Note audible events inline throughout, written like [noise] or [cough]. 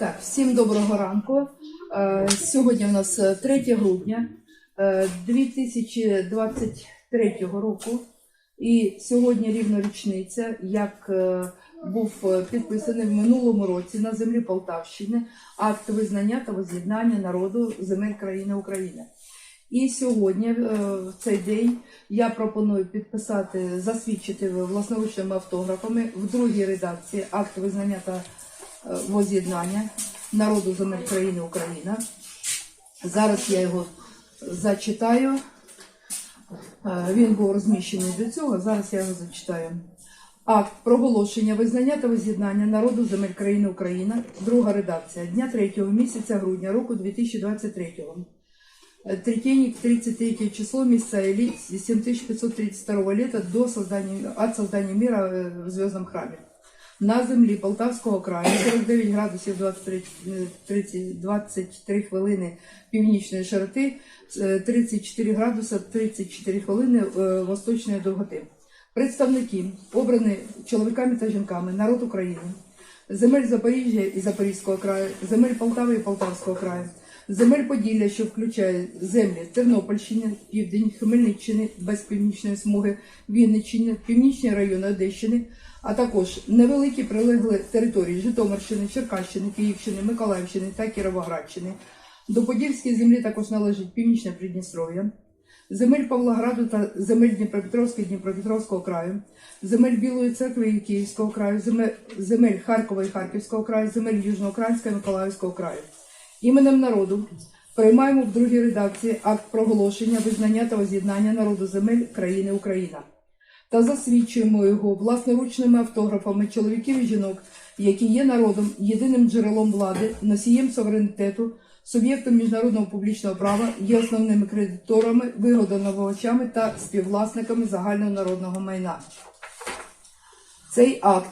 Так, всім доброго ранку. Е, Сьогодні у нас е, 3 грудня е, 2023 року. І сьогодні рівно річниця, як е, був е, підписаний в минулому році на землі Полтавщини акт визнання та воз'єднання народу земель країни України. І сьогодні, е, в цей день, я пропоную підписати, засвідчити власноручними автографами в другій редакції акт визнання та е, воз'єднання народу земель країни Україна. Зараз я його зачитаю. Е, Він був розміщений до цього. Зараз я його зачитаю. Акт проголошення визнання та воз'єднання народу земель країни Україна. Друга редакція дня 3 місяця грудня року 2023. Э, Третейник, 33 число, месяца Или, 7532 лета до создания, от создания мира э, в Звездном храме. На землі Полтавського краю 49 градусів 23, е, 30, 23 хвилини північної широти, е, 34 градуса 34 хвилини е, восточної довготи. Представники обрані чоловіками та жінками, народ України, земель Запоріжжя і Запорізького краю, земель Полтави і Полтавського краю, земель Поділля, що включає землі Тернопільщини, Південь, Хмельниччини без північної смуги, Вінниччини, Північні райони Одещини, а також невеликі прилеглі території Житомирщини, Черкащини, Київщини, Миколаївщини та Кіровоградщини. До Подільської землі також належить Північне Придністров'я, земель Павлограду та земель Дніпропетровського і Дніпропетровського краю, земель Білої церкви і Київського краю, земель Харкова і Харківського краю, земель Южноукраїнського і Миколаївського краю. Іменем народу приймаємо в другій редакції акт проголошення, визнання та воз'єднання народу земель країни Україна та засвідчуємо його власноручними автографами чоловіків і жінок, які є народом, єдиним джерелом влади, носієм суверенітету, суб'єктом міжнародного публічного права, є основними кредиторами, вигодонабувачами та співвласниками загального народного майна. Цей акт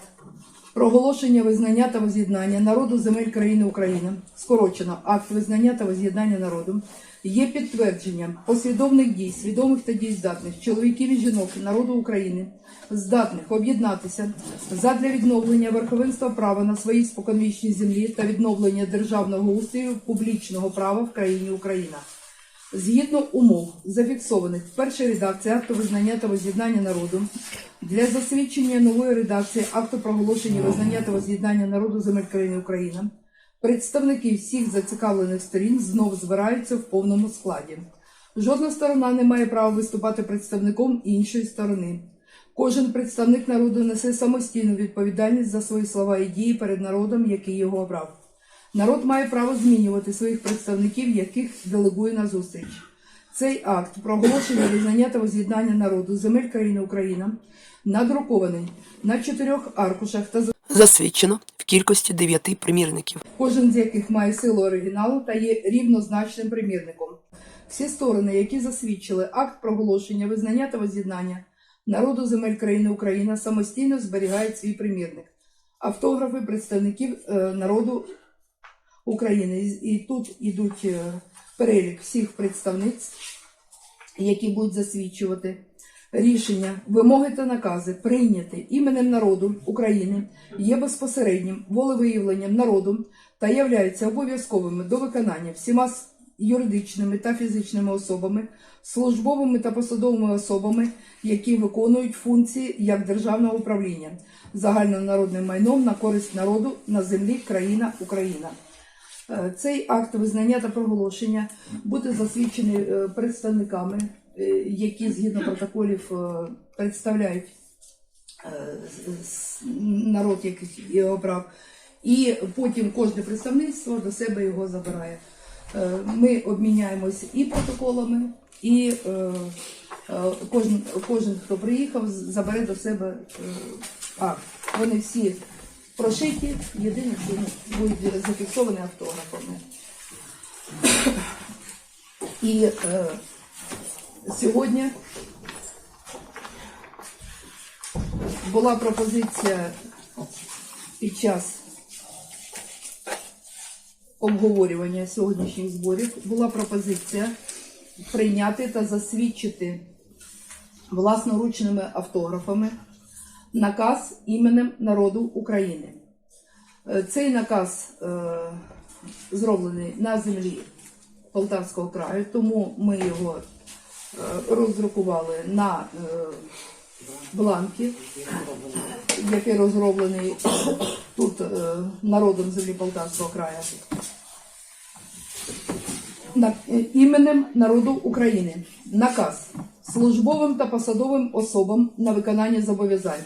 проголошення визнання та воз'єднання народу земель країни Україна, скорочено акт визнання та воз'єднання народу, є підтвердженням послідовних дій, свідомих та дієздатних чоловіків і жінок народу України, здатних об'єднатися задля відновлення верховенства права на своїй споконвічній землі та відновлення державного устрою публічного права в країні Україна. Згідно умов, зафіксованих в першій редакції акту визнання та воз'єднання народу, для засвідчення нової редакції акту проголошення визнання та воз'єднання народу земель країни Україна, представники всіх зацікавлених сторін знов збираються в повному складі. Жодна сторона не має права виступати представником іншої сторони. Кожен представник народу несе самостійну відповідальність за свої слова і дії перед народом, який його обрав. Народ має право змінювати своїх представників, яких делегує на зустріч. Цей акт проголошення визнання та воз'єднання народу земель країни Україна надрукований на чотирьох аркушах та засвідчено в кількості дев'яти примірників. кожен з яких має силу оригіналу та є рівнозначним примірником. Всі сторони, які засвідчили акт проголошення, визнання та воз'єднання народу земель країни Україна, самостійно зберігають свій примірник. Автографи представників е, народу України. І, тут ідуть е, перелік всіх представниць, які будуть засвідчувати рішення, вимоги та накази прийняті іменем народу України є безпосереднім волевиявленням народу та являються обов'язковими до виконання всіма юридичними та фізичними особами, службовими та посадовими особами, які виконують функції як державного управління загальнонародним майном на користь народу на землі країна Україна. Е, Цей акт визнання та проголошення буде засвідчений е, представниками, які згідно протоколів е, представляють е, народ, який його обрав. І потім кожне представництво до себе його забирає. Е, Ми обміняємося і протоколами, і е, е, кожен, кожен, хто приїхав, забере до себе е, акт. Вони всі прошиті, єдине, що будуть зафіксовані автографами. І е, сьогодні була пропозиція під час обговорювання сьогоднішніх зборів, була пропозиція прийняти та засвідчити власноручними автографами наказ іменем народу України. Е, Цей наказ е, зроблений на землі Полтавського краю, тому ми його роздрукували на е, бланки, який розроблений тут е, народом землі Полтавського краю. Е, іменем народу України наказ службовим та посадовим особам на виконання зобов'язань,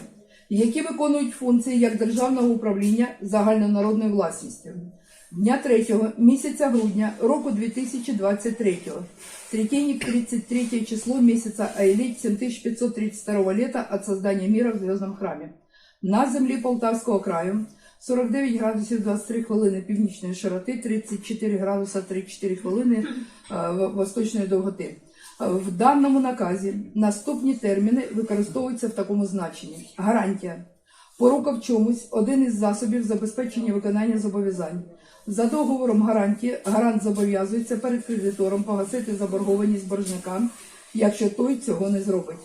які виконують функції як державного управління загальнонародною власністю. Дня 3 місяця грудня року 2023, третейник 33 число месяца Айлит 7532 лета от создания мира в Звездном храме. На землі Полтавського краю 49 градусів 23 хвилини північної широти, 34 градуса 34 хвилини е, восточної довготи. Е, В даному наказі наступні терміни використовуються в такому значенні: гарантія. Порука в чомусь один із засобів забезпечення виконання зобов'язань. За договором гарантії гарант зобов'язується перед кредитором погасити заборгованість боржника, якщо той цього не зробить.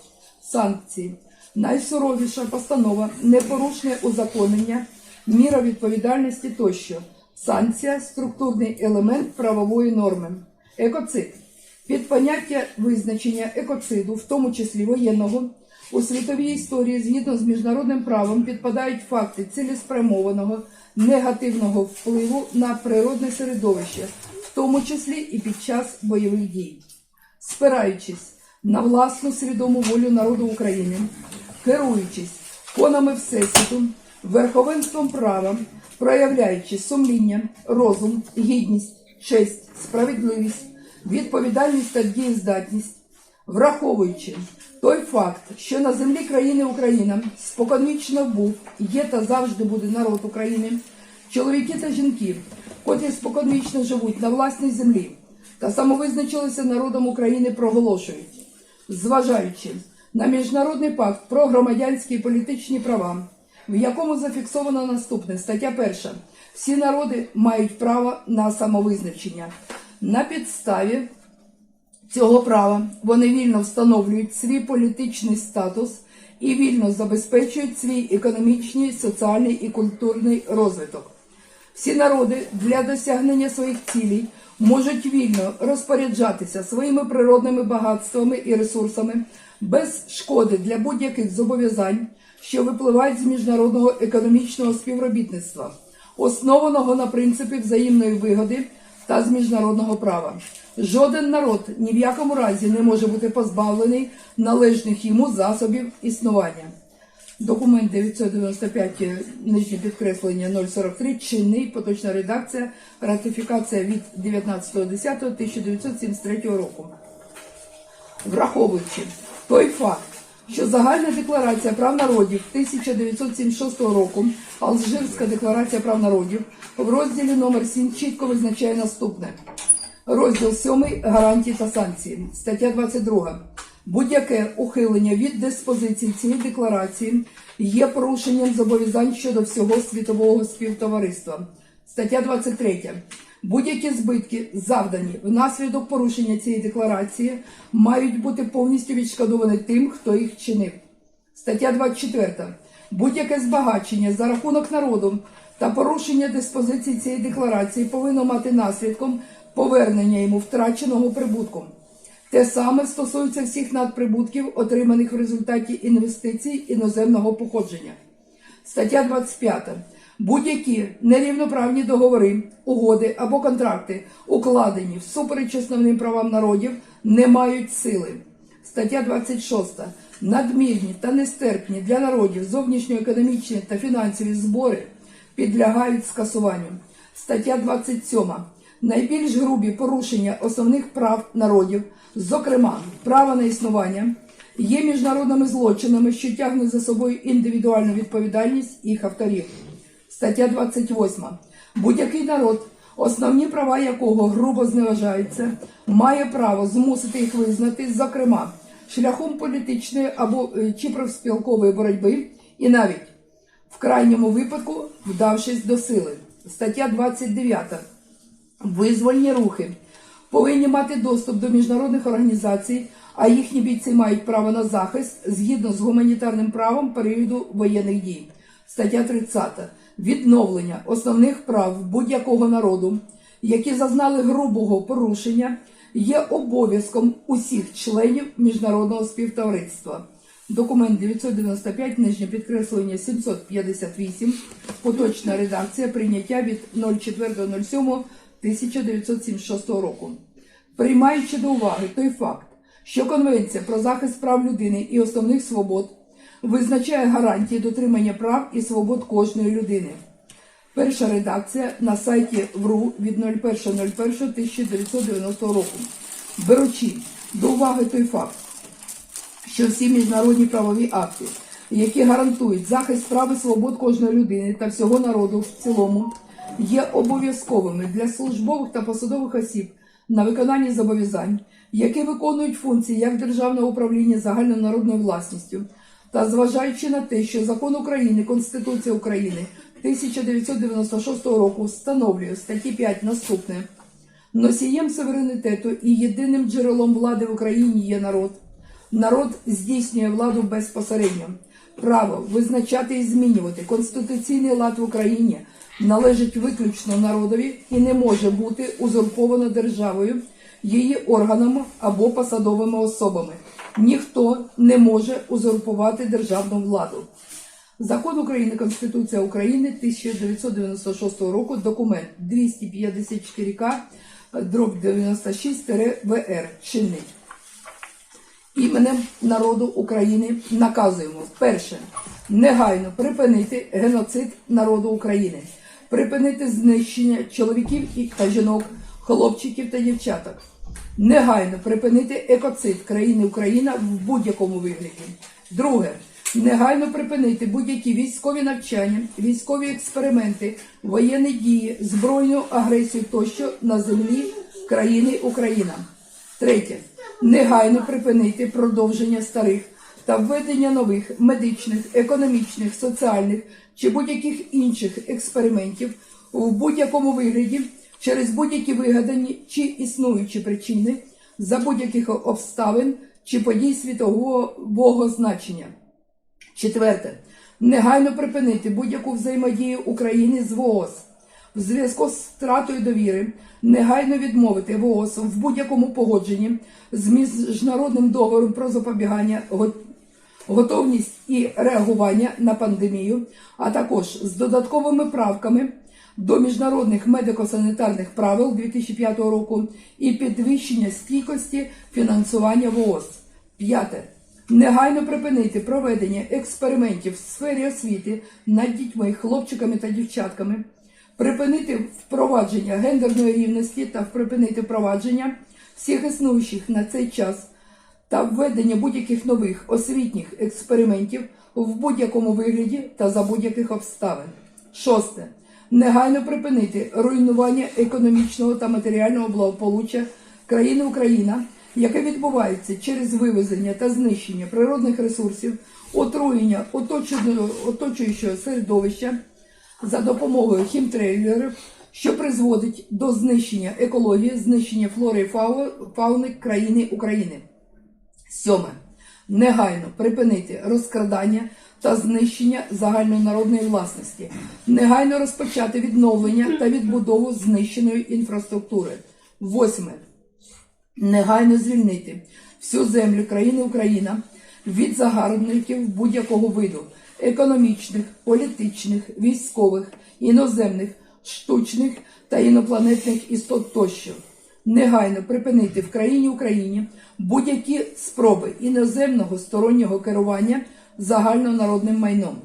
Санкції. Найсуровіша постанова непорушне узаконення, міра відповідальності тощо. Санкція структурний елемент правової норми. Екоцид. Під поняття визначення екоциду, в тому числі воєнного, у світовій історії згідно з міжнародним правом підпадають факти цілеспрямованого негативного впливу на природне середовище, в тому числі і під час бойових дій. Спираючись на власну свідому волю народу України, керуючись конами Всесвіту, верховенством права, проявляючи сумління, розум, гідність, честь, справедливість, відповідальність та дієздатність, враховуючи той факт, що на землі країни Україна споконвічно був, є та завжди буде народ України, чоловіки та жінки, котрі споконвічно живуть на власній землі та самовизначилися народом України, проголошують, зважаючи на міжнародний пакт про громадянські і політичні права, в якому зафіксовано наступне стаття 1. Всі народи мають право на самовизначення. На підставі цього права вони вільно встановлюють свій політичний статус і вільно забезпечують свій економічний, соціальний і культурний розвиток. Всі народи для досягнення своїх цілей можуть вільно розпоряджатися своїми природними багатствами і ресурсами без шкоди для будь-яких зобов'язань, що випливають з міжнародного економічного співробітництва, основаного на принципі взаємної вигоди та з міжнародного права. Жоден народ ні в якому разі не може бути позбавлений належних йому засобів існування. Документ 995, е, нижнє підкреслення 043, чинний, поточна редакція, ратифікація від 19.10.1973 року. Враховуючи той факт, що загальна декларація прав народів 1976 року, Алжирська декларація прав народів в розділі номер 7 чітко визначає наступне. Розділ 7 гарантії та санкції. Стаття 22. Будь-яке ухилення від диспозицій цієї декларації є порушенням зобов'язань щодо всього світового співтовариства. Стаття 23. Будь-які збитки, завдані внаслідок порушення цієї декларації, мають бути повністю відшкодовані тим, хто їх чинив. Стаття 24. Будь-яке збагачення за рахунок народу та порушення диспозицій цієї декларації повинно мати наслідком повернення йому втраченого прибутку. Те саме стосується всіх надприбутків, отриманих в результаті інвестицій іноземного походження. Стаття 25. Будь-які нерівноправні договори, угоди або контракти, укладені всупереч основним правам народів, не мають сили. Стаття 26. Надмірні та нестерпні для народів зовнішньоекономічні та фінансові збори підлягають скасуванню. Стаття 27. Найбільш грубі порушення основних прав народів, зокрема права на існування, є міжнародними злочинами, що тягнуть за собою індивідуальну відповідальність їх авторів. Стаття 28. Будь-який народ, основні права якого грубо зневажаються, має право змусити їх визнати, зокрема, шляхом політичної або е, чи профспілкової боротьби, і навіть в крайньому випадку вдавшись до сили. Стаття 29. Визвольні рухи повинні мати доступ до міжнародних організацій, а їхні бійці мають право на захист згідно з гуманітарним правом періоду воєнних дій. Стаття 30. Відновлення основних прав будь-якого народу, які зазнали грубого порушення, є обов'язком усіх членів міжнародного співтовариства. Документ 995, нижнє підкреслення 758, поточна редакція прийняття від 04.07.1976 року. Приймаючи до уваги той факт, що Конвенція про захист прав людини і основних свобод визначає гарантії дотримання прав і свобод кожної людини. Перша редакція на сайті ВРУ від 01.01.1990 року. Беручи до уваги той факт, що всі міжнародні правові акти, які гарантують захист прав і свобод кожної людини та всього народу в цілому, є обов'язковими для службових та посадових осіб на виконання зобов'язань, які виконують функції як державного управління загальнонародною власністю, та зважаючи на те, що закон України, Конституція України 1996 року встановлює статті 5 наступне. Носієм суверенітету і єдиним джерелом влади в Україні є народ. Народ здійснює владу безпосередньо. Право визначати і змінювати конституційний лад в Україні належить виключно народові і не може бути узурповано державою, її органами або посадовими особами. Ніхто не може узурпувати державну владу. Закон України, Конституція України 1996 року, документ 254К, дроб 96-ВР, чинний. Іменем народу України наказуємо. Перше. Негайно припинити геноцид народу України, припинити знищення чоловіків та жінок, хлопчиків та дівчаток, негайно припинити екоцид країни Україна в будь-якому вигляді. Друге негайно припинити будь-які військові навчання, військові експерименти, воєнні дії, збройну агресію тощо на землі країни Україна. Третє. Негайно припинити продовження старих та введення нових медичних, економічних, соціальних чи будь-яких інших експериментів в будь-якому вигляді через будь-які вигадані чи існуючі причини за будь-яких обставин чи подій світового значення. Четверте. Негайно припинити будь-яку взаємодію України з ВООЗ. В зв'язку з втратою довіри негайно відмовити ВООЗ в будь-якому погодженні з міжнародним договором про запобігання готовність і реагування на пандемію, а також з додатковими правками до міжнародних медико-санітарних правил 2005 року і підвищення стійкості фінансування ВООЗ. П'яте. Негайно припинити проведення експериментів в сфері освіти над дітьми, хлопчиками та дівчатками, припинити впровадження гендерної рівності та припинити впровадження всіх існуючих на цей час та введення будь-яких нових освітніх експериментів в будь-якому вигляді та за будь-яких обставин. Шосте. Негайно припинити руйнування економічного та матеріального благополуччя країни Україна, яке відбувається через вивезення та знищення природних ресурсів, отруєння оточуючого середовища за допомогою хімтрейлерів, що призводить до знищення екології, знищення флори і фау- фауни країни України. Сьоме. Негайно припинити розкрадання та знищення загальнонародної власності. Негайно розпочати відновлення та відбудову знищеної інфраструктури. Восьме. Негайно звільнити всю землю країни Україна від загарбників будь-якого виду економічних, політичних, військових, іноземних, штучних та інопланетних істот тощо негайно припинити в країні Україні будь-які спроби іноземного стороннього керування загальнонародним майном.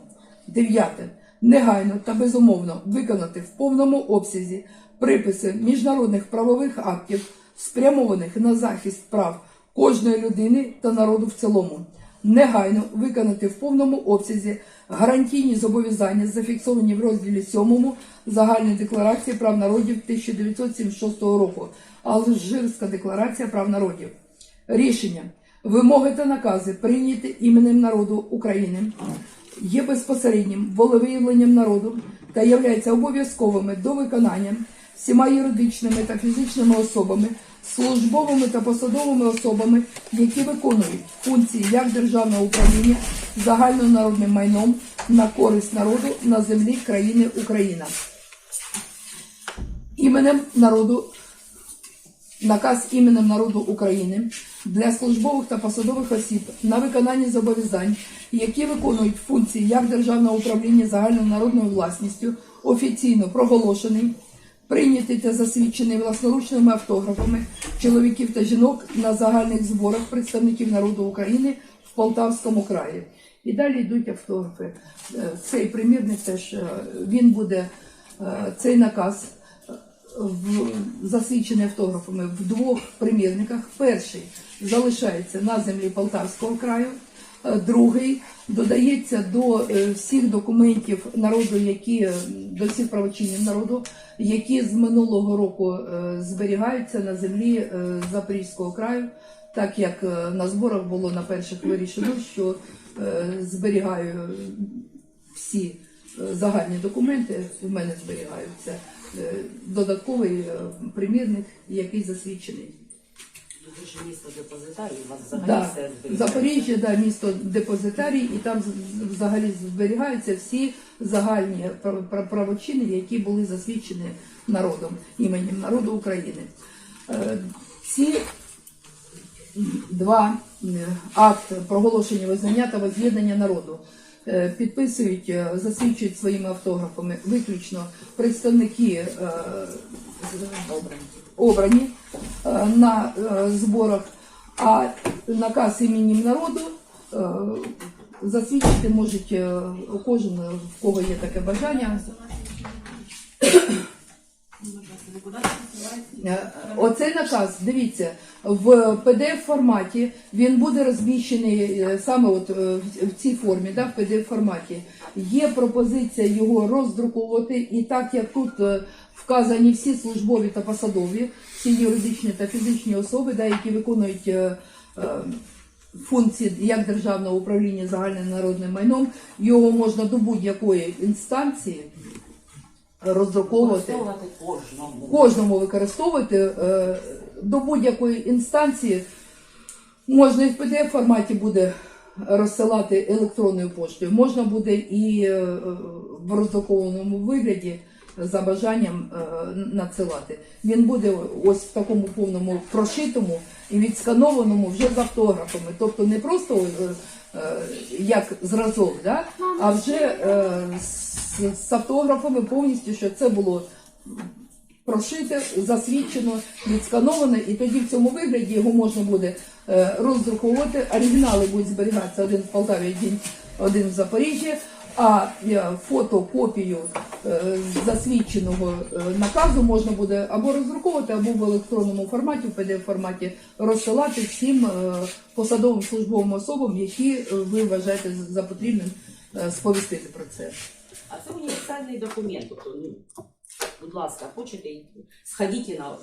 Дев'яте. Негайно та безумовно виконати в повному обсязі приписи міжнародних правових актів, спрямованих на захист прав кожної людини та народу в цілому. Негайно виконати в повному обсязі гарантійні зобов'язання, зафіксовані в розділі 7 Загальної декларації прав народів 1976 року, Алжирська декларація прав народів. Рішення, вимоги та накази, прийняті іменем народу України, є безпосереднім волевиявленням народу та являються обов'язковими до виконання всіма юридичними та фізичними особами, службовими та посадовими особами, які виконують функції як державного управління загальнонародним майном, на користь народу на землі країни Україна. Іменем народу наказ іменем народу України для службових та посадових осіб на виконання зобов'язань, які виконують функції як державного управління загальнонародною власністю, офіційно проголошений, прийнятий та засвідчений власноручними автографами чоловіків та жінок на загальних зборах представників народу України в Полтавському краї. І далі йдуть автографи. Е, Цей примірник теж е, він буде е, цей наказ в, засвідчений автографами в двох примірниках. Перший залишається на землі Полтавського краю, е, другий додається до е, всіх документів народу, які е, до всіх правочинів народу, які з минулого року зберігаються на землі Запорізького краю. Так як на зборах було на перших вирішено, що зберігаю всі загальні документи в мене зберігаються. Додатковий примірник, який засвідчений. Ж місто депозитарій, у вас взагалі Да. все зберігається. Запоріжжя, да, місто депозитарій, і там з- взагалі зберігаються всі загальні прав- правочини, які були засвідчені народом, іменем народу України. Е, Ці два е, акти проголошення визнання та воз'єднання народу е, підписують, е, засвідчують своїми автографами виключно представники е, обрані на е, зборах, а наказ іменем народу е, засвідчити можуть е, кожен, в кого є таке бажання. Е, Оцей наказ, дивіться, в pdf форматі він буде розміщений е, саме от е, в- цій формі, да, в pdf форматі. Є пропозиція його роздруковувати, і так як тут е, вказані всі службові та посадові, всі юридичні та фізичні особи, да, які виконують е, е, функції як державного управління загальним народним майном, його можна до будь-якої інстанції роздруковувати Використовувати кожному. кожному використовувати е, до будь-якої інстанції. Можна і в pdf форматі буде розсилати електронною поштою, можна буде і е, в роздрукованому вигляді за бажанням е, надсилати. Він буде ось в такому повному прошитому і відсканованому вже з автографами. Тобто не просто е, е, як зразок, да? а вже з, автографами повністю, що це було прошите, засвідчено, відскановане, і тоді в цьому вигляді його можна буде роздруковувати. Оригінали будуть зберігатися один в Полтаві, один, в Запоріжжі. А фотокопію е, засвідченого е, наказу можна буде або роздруковувати, або в електронному форматі, в pdf форматі розсилати всім е, посадовим службовим особам, які е, ви вважаєте за- потрібним е, сповістити про це. А це універсальний документ. Тобто, ну, будь ласка, хочете, сходите на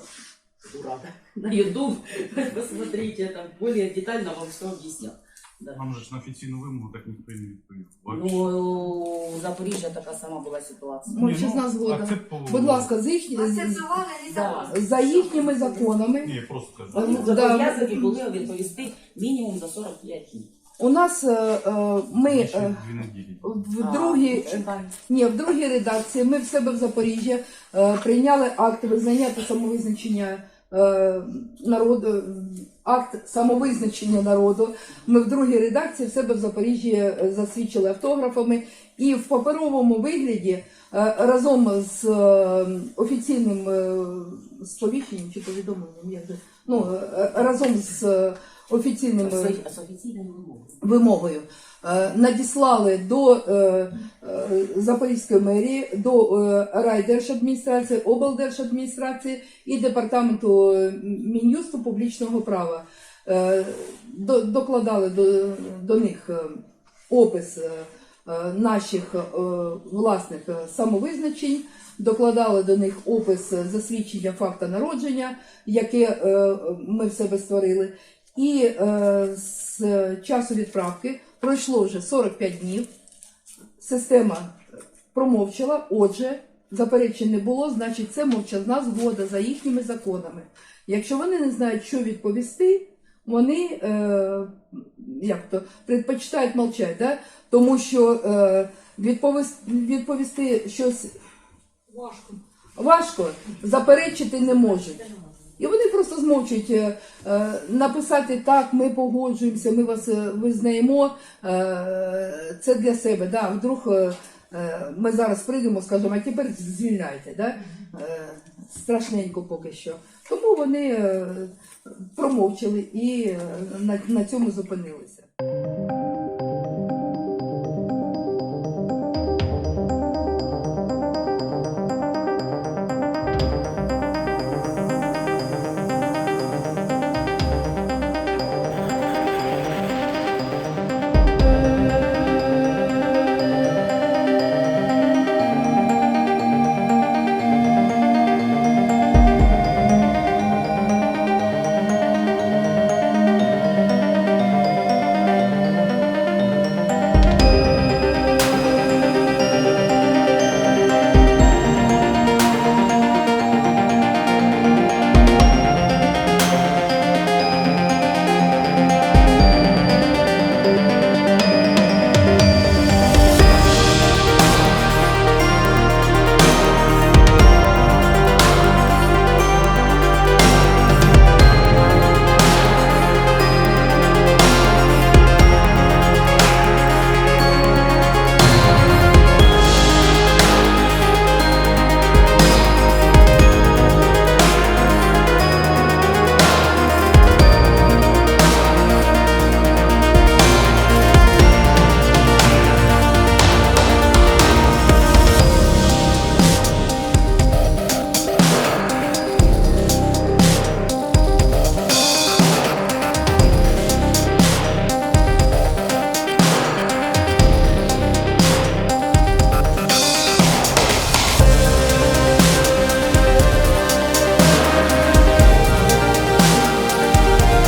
ура, на YouTube, [laughs] посмотрите, там более детально вам все объяснят. Да. Нам же ж на офіційну вимогу так ніхто і не відповів. Ну, у Запоріжжя така сама була ситуація. Ну, Ні, чесна згода. акцептували. Будь ласка, за їхні Акцептували не за Да. вас. за їхніми законами. Ні, просто. Ну, Ну, да. Зобов'язані були відповісти мінімум за 45 днів. У нас е, е, ми Ще е, дві неділі. в другій ну, ні, в другій редакції ми в себе в Запоріжжі е, прийняли акт визнання та самовизначення народу. Акт самовизначення народу. Ми в другій редакції в себе в Запоріжжі е, засвідчили автографами, і в паперовому вигляді е, разом з е, офіційним е, сповіщенням чи повідомленням, ну, е, разом з офіційним З офіційною вимогою. вимогою е, надіслали до е, е, Запорізької мерії, до е, райдержадміністрації, облдержадміністрації і департаменту Мін'юсту публічного права. Е, до- докладали до, до них опис наших власних самовизначень, докладали до них опис засвідчення факта народження, яке ми в себе створили. І е, з часу відправки пройшло вже 45 днів. Система промовчала, отже, заперечень не було, значить, це мовчазна згода за їхніми законами. Якщо вони не знають, що відповісти, вони е, як то, предпочитають мовчати, да? тому що е, відповісти, відповісти щось важко, заперечити не можуть. І вони просто змовчують е, е, написати так, ми погоджуємося, ми вас е, визнаємо. Е, це для себе. Да? Вдруг е, е, ми зараз прийдемо, скажемо, а тепер звільняйте. Да? Е, страшненько поки що. Тому вони е, промовчали і на, на цьому зупинилися.